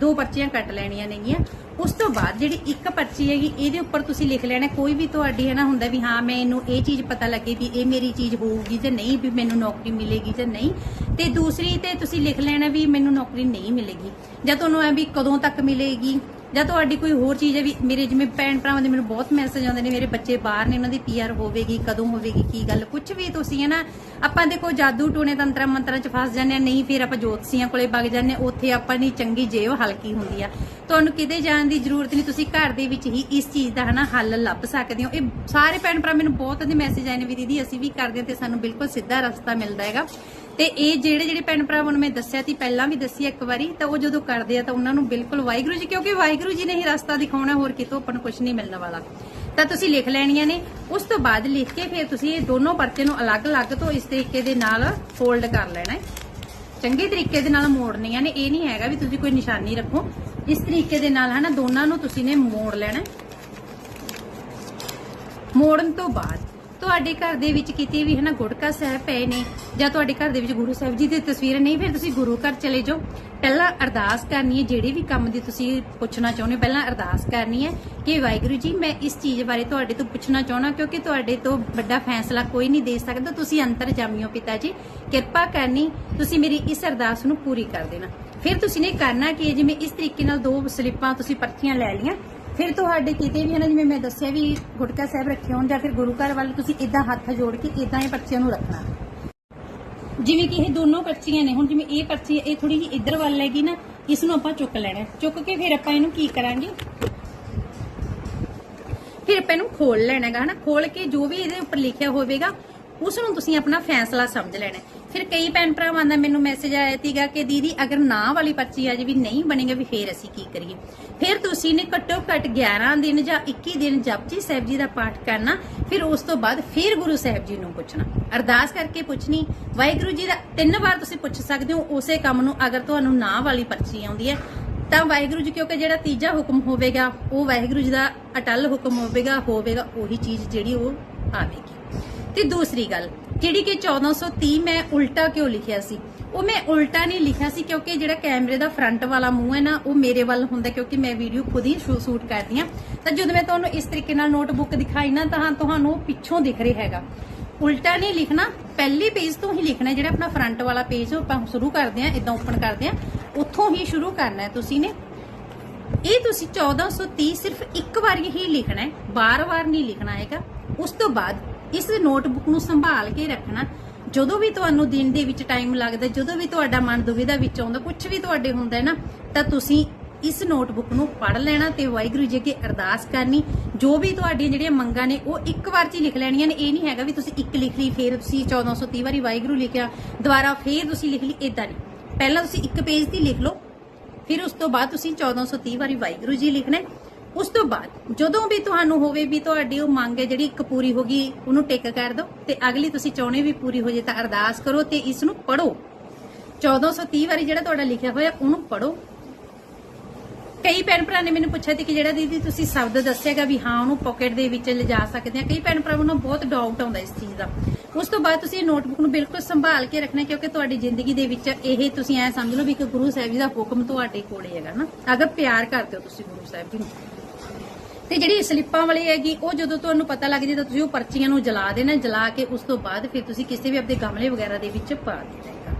ਦੋ ਪਰਚੀਆਂ ਕੱਟ ਲੈਣੀਆਂ ਨੇਗੀਆਂ। ਉਸ ਤੋਂ ਬਾਅਦ ਜਿਹੜੀ ਇੱਕ ਪਰਚੀ ਹੈਗੀ, ਇਹਦੇ ਉੱਪਰ ਤੁਸੀਂ ਲਿਖ ਲੈਣਾ, ਕੋਈ ਵੀ ਤੁਹਾਡੀ ਹੈ ਨਾ ਹੁੰਦਾ ਵੀ ਹਾਂ, ਮੈਂ ਇਹਨੂੰ ਇਹ ਚੀਜ਼ ਪਤਾ ਲੱਗੇ ਵੀ ਇਹ ਮੇਰੀ ਚੀਜ਼ ਹੋਊਗੀ ਜਾਂ ਨਹੀਂ, ਵੀ ਮੈਨੂੰ ਨੌਕਰੀ ਮਿਲੇਗੀ ਜਾਂ ਨਹੀਂ। ਤੇ ਦੂਸਰੀ ਤੇ ਤੁਸੀਂ ਲਿਖ ਲੈਣਾ ਵੀ ਮੈਨੂੰ ਨੌਕਰੀ ਨਹੀਂ ਮਿਲੇਗੀ। ਜਾਂ ਤੁਹਾਨੂੰ ਐ ਵੀ ਕਦੋਂ ਤੱਕ ਮਿਲੇਗੀ? ਜਾਂ ਤੁਹਾਡੀ ਕੋਈ ਹੋਰ ਚੀਜ਼ ਹੈ ਵੀ ਮੇਰੇ ਜਿਵੇਂ ਭੈਣ ਭਰਾਵਾਂ ਦੇ ਮੈਨੂੰ ਬਹੁਤ ਮੈਸੇਜ ਆਉਂਦੇ ਨੇ ਮੇਰੇ ਬੱਚੇ ਬਾਹਰ ਨੇ ਉਹਨਾਂ ਦੀ ਪੀਆਰ ਹੋਵੇਗੀ ਕਦੋਂ ਹੋਵੇਗੀ ਕੀ ਗੱਲ ਕੁਝ ਵੀ ਤੁਸੀਂ ਹੈ ਨਾ ਆਪਾਂ ਦੇਖੋ ਜਾਦੂ ਟੂਣੇ ਤੰਤਰਾਂ ਮੰਤਰਾਂ 'ਚ ਫਸ ਜਾਂਦੇ ਆ ਨਹੀਂ ਫਿਰ ਆਪਾਂ ਜੋਤਸ਼ੀਆਂ ਕੋਲੇ ਵਗ ਜਾਂਦੇ ਹਾਂ, ਉੱਥੇ ਆਪਾਂ ਦੀ ਚੰਗੀ ਜੇਬ ਹਲਕੀ ਹੁੰਦੀ ਆ। ਤੁਹਾਨੂੰ ਕਿਤੇ ਜਾਣ ਦੀ ਜ਼ਰੂਰਤ ਨਹੀਂ ਤੁਸੀਂ ਘਰ ਦੇ ਵਿੱਚ ਹੀ ਇਸ ਚੀਜ਼ ਦਾ ਹਨਾ ਹੱਲ ਲੱਭ ਸਕਦੇ ਹੋ। ਇਹ ਸਾਰੇ ਭੈਣ ਭਰਾ ਮੈਨੂੰ ਬਹੁਤ ਦੇ ਮੈਸੇਜ ਆਏ ਨੇ ਵੀ ਦੀਦੀ ਅਸੀਂ ਵੀ ਕਰਦੇ ਤੇ ਸਾਨੂੰ ਬਿਲਕੁਲ ਸਿੱਧਾ ਰਸਤਾ ਮਿਲਦਾ ਹੈਗਾ। ਤੇ ਇਹ ਜਿਹੜੇ ਜਿਹੜੇ ਭੈਣ ਭਰਾਵਾਂ ਨੂੰ ਮੈਂ ਦੱਸਿਆ ਸੀ, ਪਹਿਲਾਂ ਵੀ ਦੱਸੀ ਇੱਕ ਵਾਰੀ, ਤਾਂ ਉਹ ਜਦੋਂ ਕਰਦੇ ਆ ਤਾਂ ਉਹਨਾਂ ਨੂੰ ਬਿਲਕੁਲ ਵਾਹਿਗੁਰੂ ਜੀ, ਕਿਉਂਕਿ ਵਾਹਿਗੁਰੂ ਜੀ ਨੇ ਹੀ ਰਸਤਾ ਦਿਖਾਉਣਾ, ਹੋਰ ਕਿਤੋਂ ਆਪਾਂ ਨੂੰ ਕੁਝ ਨਹੀਂ ਮਿਲਣ ਵਾਲਾ। ਤਾਂ ਤੁਸੀਂ ਲਿਖ ਲੈਣੀਆਂ ਨੇ, ਉਸ ਤੋਂ ਬਾਅਦ ਲਿਖ ਕੇ ਫਿਰ ਤੁਸੀਂ ਇਹ ਦੋਨੋਂ ਪਰਚੇ ਨੂੰ ਅਲੱਗ-ਅਲੱਗ ਤੋਂ ਇਸ ਤਰੀਕੇ ਦੇ ਨਾਲ ਫੋਲਡ ਕਰ ਲੈਣਾ ਹੈ। ਚੰਗੇ ਤਰੀਕੇ ਦੇ ਨਾਲ ਮੋੜਨੀਆਂ ਨੇ, ਇਹ ਨਹੀਂ ਹੈਗਾ ਵੀ ਤੁਸੀਂ ਕੋਈ ਨਿਸ਼ਾਨੀ ਰੱਖੋ। ਇਸ ਤਰੀਕੇ ਦੇ ਨਾਲ ਹਨਾ, ਦੋਨਾਂ ਨੂੰ ਤੁਸੀਂ ਨੇ ਮੋੜ ਲੈਣਾ ਮੋੜਨ ਤੋਂ ਬਾਅਦ ਤੁਹਾਡੇ ਘਰ ਦੇ ਵਿੱਚ ਕਿਤੇ ਵੀ ਹਨਾ ਗੁੜਕਾ ਸਾਹਿਬ ਪਏ ਨੇ ਜਾਂ ਤੁਹਾਡੇ ਘਰ ਦੇ ਵਿੱਚ ਗੁਰੂ ਸਾਹਿਬ ਜੀ ਦੀ ਤਸਵੀਰ ਨਹੀਂ, ਫਿਰ ਤੁਸੀਂ ਗੁਰੂ ਘਰ ਚਲੇ ਜਾਓ। ਪਹਿਲਾਂ ਅਰਦਾਸ ਕਰਨੀ ਹੈ, ਜਿਹੜੇ ਵੀ ਕੰਮ ਦੀ ਤੁਸੀਂ ਪੁੱਛਣਾ ਚਾਹੁੰਦੇ ਪਹਿਲਾਂ ਅਰਦਾਸ ਕਰਨੀ ਹੈ ਕਿ ਵਾਹਿਗੁਰੂ ਜੀ, ਮੈਂ ਇਸ ਚੀਜ਼ ਬਾਰੇ ਤੁਹਾਡੇ ਤੋਂ ਪੁੱਛਣਾ ਚਾਹਣਾ ਕਿਉਂਕਿ ਤੁਹਾਡੇ ਤੋਂ ਵੱਡਾ ਫੈਸਲਾ ਕੋਈ ਨਹੀਂ ਦੇ ਸਕਦਾ। ਤੁਸੀਂ ਅੰਤਰ ਜਾਮਿਓ ਪਿਤਾ ਜੀ, ਕਿਰਪਾ ਕਰਨੀ, ਤੁਸੀਂ ਮੇਰੀ ਇਸ ਅਰਦਾਸ ਨੂੰ ਪੂਰੀ ਕਰ ਦੇਣਾ। ਫਿਰ ਤੁਸੀਂ ਨੇ ਕਰਨਾ ਕਿ ਜਿਵੇਂ ਇਸ ਤਰੀਕੇ ਨਾਲ ਦੋ ਸਲਿੱਪਾਂ ਤੁਸੀਂ ਪਰਚੀਆਂ ਲੈ ਲਈਆਂ ਫਿਰ ਤੁਹਾਡੇ ਕਿਤੇ ਵੀ ਹੈ ਨਾ ਜਿਵੇਂ ਮੈਂ ਦੱਸਿਆ ਵੀ ਗੁਟਕਾ ਸਾਹਿਬ ਰੱਖੇ ਹੋਣ ਜਾਂ ਫਿਰ ਗੁਰੂ ਘਰ ਵੱਲ ਤੁਸੀਂ ਇਦਾਂ ਹੱਥ ਜੋੜ ਕੇ ਇਦਾਂ ਇਹ ਪਰਚੀਆਂ ਨੂੰ ਰੱਖਣਾ। ਜਿਵੇਂ ਕਿ ਇਹ ਦੋਨੋਂ ਪਰਚੀਆਂ ਨੇ, ਹੁਣ ਜਿਵੇਂ ਇਹ ਪਰਚੀ, ਇਹ ਥੋੜੀ ਜਿਹੀ ਇੱਧਰ ਵੱਲ ਹੈਗੀ ਨਾ ਇਸ ਨੂੰ ਆਪਾਂ ਚੁੱਕ ਲੈਣਾ ਚੁੱਕ ਕੇ ਫਿਰ ਆਪਾਂ ਇਹਨੂੰ ਕੀ ਕਰਾਂਗੇ? ਫਿਰ ਆਪਾਂ ਇਹਨੂੰ ਖੋਲ ਲੈਣਾ ਹੈਗਾ, ਹਨਾ? ਖੋਲ ਕੇ ਜੋ ਵੀ ਇਹਦੇ ਉੱਪਰ ਲਿਖਿਆ ਹੋਵੇਗਾ ਉਸ ਨੂੰ ਤੁਸੀਂ ਆਪਣਾ ਫੈਸਲਾ ਸਮਝ ਲੈਣਾ ਫਿਰ ਕਈ ਭੈਣ ਭਰਾਵਾਂ ਦਾ ਮੈਨੂੰ ਮੈਸੇਜ ਆਇਆ ਸੀਗਾ ਕਿ ਦੀਦੀ ਅਗਰ ਨਾ ਵਾਲੀ ਪਰਚੀ ਅੱਜ ਵੀ ਨਹੀਂ ਬਣੇਗਾ ਵੀ ਫੇਰ ਅਸੀਂ ਕੀ ਕਰੀਏ? ਫਿਰ ਤੁਸੀਂ ਨੇ ਘੱਟੋ ਘੱਟ 11 ਦਿਨ ਜਾਂ 21 ਦਿਨ ਜਪਜੀ ਸਾਹਿਬ ਜੀ ਦਾ ਪਾਠ ਕਰਨਾ, ਫਿਰ ਉਸ ਤੋਂ ਬਾਅਦ ਫਿਰ ਗੁਰੂ ਸਾਹਿਬ ਜੀ ਨੂੰ ਪੁੱਛਣਾ। ਅਰਦਾਸ ਕਰਕੇ ਪੁੱਛਣੀ, ਵਾਹਿਗੁਰੂ ਜੀ ਦਾ ਤਿੰਨ ਵਾਰ ਤੁਸੀਂ ਪੁੱਛ ਸਕਦੇ ਹੋ, ਉਸੇ ਕੰਮ ਨੂੰ ਅਗਰ ਤੁਹਾਨੂੰ ਨਾ ਵਾਲੀ ਪਰਚੀ ਆਉਂਦੀ ਹੈ, ਤਾਂ ਵਾਹਿਗੁਰੂ ਜੀ ਕਿਉਂਕਿ ਜਿਹੜਾ ਤੀਜਾ ਹੁਕਮ ਹੋਵੇਗਾ, ਉਹ ਵਾਹਿਗੁਰੂ ਜੀ ਦਾ ਅਟਲ ਹੁਕਮ ਹੋਵੇਗਾ ਹੋਵੇਗਾ ਉਹੀ ਚੀਜ਼ ਜਿਹੜੀ ਉਹ ਆਵੇਗੀ। ਤੇ ਦੂਸਰੀ ਗੱਲ ਜਿਹੜੀ ਕਿ 1430 ਮੈਂ ਉਲਟਾ ਕਿਉਂ ਲਿਖਿਆ ਸੀ? ਉਹ ਮੈਂ ਉਲਟਾ ਨਹੀਂ ਲਿਖਿਆ ਸੀ ਕਿਉਂਕਿ ਜਿਹੜਾ ਕੈਮਰੇ ਦਾ ਫਰੰਟ ਵਾਲਾ ਮੂੰਹ ਹੈ ਨਾ, ਉਹ ਮੇਰੇ ਵੱਲ ਹੁੰਦਾ ਕਿਉਂਕਿ ਮੈਂ ਵੀਡੀਓ ਖੁਦ ਹੀ ਸ਼ੂਟ ਕਰਦੀ ਆ ਤਾਂ ਜਦੋਂ ਮੈਂ ਤੁਹਾਨੂੰ ਇਸ ਤਰੀਕੇ ਨਾਲ ਨੋਟਬੁੱਕ ਦਿਖਾਈ ਨਾ, ਤਾਂ ਤੁਹਾਨੂੰ ਪਿੱਛੋਂ ਦਿਖ ਰਿਹਾ ਹੈਗਾ। ਉਲਟਾ ਨਹੀਂ ਲਿਖਣਾ, ਪਹਿਲੇ ਪੇਜ ਤੋਂ ਹੀ ਲਿਖਣਾ ਜਿਹੜਾ ਆਪਣਾ ਫਰੰਟ ਵਾਲਾ ਪੇਜ ਉਹ ਆਪਾਂ ਸ਼ੁਰੂ ਕਰਦੇ ਆ ਇਦਾਂ ਓਪਨ ਕਰਦੇ ਆ ਉੱਥੋਂ ਹੀ ਸ਼ੁਰੂ ਕਰਨਾ ਹੈ ਤੁਸੀਂ ਨੇ। ਇਹ ਤੁਸੀਂ 1430 ਸਿਰਫ ਇੱਕ ਵਾਰੀ ਹੀ ਲਿਖਣਾ ਹੈ, ਬਾਰ-ਬਾਰ ਨਹੀਂ ਲਿਖਣਾ ਹੈਗਾ। ਉਸ ਤੋਂ ਬਾਅਦ ਇਸ ਨੋਟਬੁੱਕ ਨੂੰ ਸੰਭਾਲ ਕੇ ਰੱਖਣਾ। ਜਦੋਂ ਵੀ ਤੁਹਾਨੂੰ ਦਿਨ ਦੇ ਵਿੱਚ ਟਾਈਮ ਲੱਗਦਾ, ਜਦੋਂ ਵੀ ਤੁਹਾਡਾ ਮਨ ਦੁਵਿਧਾ ਵਿੱਚ ਆਉਂਦਾ ਕੁਝ ਵੀ ਤੁਹਾਡੇ ਹੁੰਦਾ ਹੈ ਨਾ, ਤਾਂ ਤੁਸੀਂ ਇਸ ਨੋਟਬੁੱਕ ਨੂੰ ਪੜ੍ਹ ਲੈਣਾ ਤੇ ਵਾਹਿਗੁਰੂ ਜੀ ਅੱਗੇ ਅਰਦਾਸ ਕਰਨੀ। ਜੋ ਵੀ ਤੁਹਾਡੀਆਂ ਜਿਹੜੀਆਂ ਮੰਗਾਂ ਨੇ, ਉਹ ਇੱਕ ਵਾਰ 'ਚ ਲਿਖ ਲੈਣੀਆਂ ਨੇ। ਇਹ ਨਹੀਂ ਹੈਗਾ ਵੀ ਤੁਸੀਂ ਇੱਕ ਲਿਖ ਲਈ, ਫਿਰ ਤੁਸੀਂ 1430 ਵਾਰੀ ਵਾਹਿਗੁਰੂ ਲਿਖਿਆ, ਦੁਬਾਰਾ ਫੇਰ ਤੁਸੀਂ ਲਿਖ ਲਈ ਇਦਾਂ ਨਹੀਂ। ਪਹਿਲਾਂ ਤੁਸੀਂ ਇੱਕ ਪੇਜ ਦੀ ਲਿਖ ਲਓ, ਫਿਰ ਉਸ ਤੋਂ ਬਾਅਦ ਤੁਸੀਂ 1430 ਵਾਰੀ ਵਾਹਿਗੁਰੂ ਜੀ ਲਿਖਣਾ ਉਸ ਤੋਂ ਬਾਅਦ, ਜਦੋਂ ਵੀ ਤੁਹਾਨੂੰ ਹੋਵੇ ਵੀ ਤੁਹਾਡੀ ਉਹ ਮੰਗ ਹੈ ਜਿਹੜੀ ਇੱਕ ਪੂਰੀ ਹੋ ਗਈ, ਉਹਨੂੰ ਟਿਕ ਕਰ ਦਿਓ ਤੇ ਅਗਲੀ ਤੁਸੀਂ ਚਾਹੁੰਦੇ ਵੀ ਪੂਰੀ ਹੋ ਜੇ ਤਾਂ ਅਰਦਾਸ ਕਰੋ ਤੇ ਇਸ ਨੂੰ ਪੜੋ 1430 ਵਾਰੀ ਜਿਹੜਾ ਤੁਹਾਡਾ ਲਿਖਿਆ ਹੋਇਆ, ਉਹਨੂੰ ਪੜੋ ਕਈ ਭੈਣ ਭਰਾ ਨੇ ਮੈਨੂੰ ਪੁੱਛਿਆ ਸੀ ਕਿ ਜਿਹੜਾ ਦੀਦੀ ਤੁਸੀਂ ਸ਼ਬਦ ਦੱਸਿਆਗਾ ਵੀ ਹਾਂ, ਉਹਨੂੰ ਪਾਕਟ ਦੇ ਵਿੱਚ ਲਿਜਾ ਸਕਦੇ ਆ ਕਈ ਭੈਣ ਭਰਾਵਾਂ ਨੂੰ ਬਹੁਤ ਡਾਊਟ ਆਉਂਦਾ ਇਸ ਚੀਜ਼ ਦਾ। ਉਸ ਤੋਂ ਬਾਅਦ ਤੁਸੀਂ ਨੋਟਬੁੱਕ ਨੂੰ ਬਿਲਕੁਲ ਸੰਭਾਲ ਕੇ ਰੱਖਣਾ, ਕਿਉਂਕਿ ਤੁਹਾਡੀ ਜ਼ਿੰਦਗੀ ਦੇ ਵਿੱਚ ਇਹ ਤੁਸੀਂ ਐ ਸਮਝ ਲਓ ਵੀ ਇੱਕ ਗੁਰੂ ਸਾਹਿਬ ਜੀ ਦਾ ਹੁਕਮ ਤੁਹਾਡੇ ਕੋਲੇ ਹੈਗਾ ਨਾ। ਅਗਰ ਪਿਆਰ ਕਰਦੇ ਹੋ ਤੁਸੀਂ ਗੁਰੂ ਸਾਹਿਬ ਜੀ ਨੂੰ। ਤੇ ਜਿਹੜੀ ਸਲਿੱਪਾਂ ਵਾਲੀ ਹੈਗੀ, ਉਹ ਜਦੋਂ ਤੁਹਾਨੂੰ ਪਤਾ ਲੱਗ ਜੇ ਤਾਂ ਤੁਸੀਂ ਉਹ ਪਰਚੀਆਂ ਨੂੰ ਜਲਾ ਦੇਣਾ, ਜਲਾ ਕੇ ਉਸ ਤੋਂ ਬਾਅਦ ਫਿਰ ਤੁਸੀਂ ਕਿਸੇ ਵੀ ਆਪਣੇ ਗਮਲੇ ਵਗੈਰਾ ਦੇ ਵਿੱਚ ਪਾ ਦੇਣਾ ਹੈਗਾ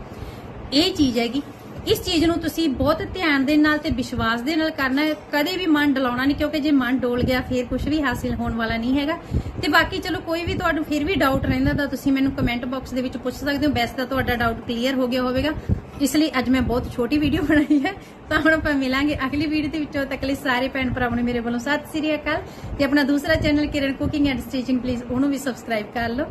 ਇਹ ਚੀਜ਼ ਹੈਗੀ। ਇਸ ਚੀਜ਼ ਨੂੰ ਤੁਸੀਂ ਬਹੁਤ ਧਿਆਨ ਦੇ ਨਾਲ ਤੇ ਵਿਸ਼ਵਾਸ ਦੇ ਨਾਲ ਕਰਨਾ ਹੈ। ਕਦੇ ਵੀ ਮਨ ਡਲਾਉਣਾ ਨਹੀਂ, ਕਿਉਂਕਿ ਜੇ ਮਨ ਡੋਲ ਗਿਆ, ਫਿਰ ਕੁਝ ਵੀ ਹਾਸਿਲ ਹੋਣ ਵਾਲਾ ਨਹੀਂ ਹੈਗਾ। ਤੇ ਬਾਕੀ ਚਲੋ, ਕੋਈ ਵੀ ਤੁਹਾਨੂੰ ਫਿਰ ਵੀ ਡਾਊਟ ਰਹਿੰਦਾ ਤਾਂ ਤੁਸੀਂ ਮੈਨੂੰ ਕਮੈਂਟ ਬਾਕਸ ਦੇ ਵਿੱਚ ਪੁੱਛ ਸਕਦੇ ਹੋ। ਵੈਸੇ ਤਾਂ ਤੁਹਾਡਾ ਡਾਊਟ ਕਲੀਅਰ ਹੋ ਗਿਆ ਹੋਵੇਗਾ। ਇਸ ਲਈ ਅੱਜ ਮੈਂ ਬਹੁਤ ਛੋਟੀ ਵੀਡੀਓ ਬਣਾਈ ਹੈ। ਤਾਂ ਹੁਣ ਆਪਾਂ ਮਿਲਾਂਗੇ ਅਗਲੀ ਵੀਡੀਓ ਦੇ ਵਿੱਚ। ਉਦੋਂ ਤੱਕ ਲਈ ਸਾਰੇ ਭੈਣ ਭਰਾਵਾਂ ਨੂੰ ਮੇਰੇ ਵੱਲੋਂ ਸਤਿ ਸ੍ਰੀ ਅਕਾਲ। ਤੇ ਆਪਣਾ ਦੂਸਰਾ channel Kiran cooking and stitching please ਉਹਨੂੰ ਵੀ ਸਬਸਕ੍ਰਾਈਬ ਕਰ ਲਓ।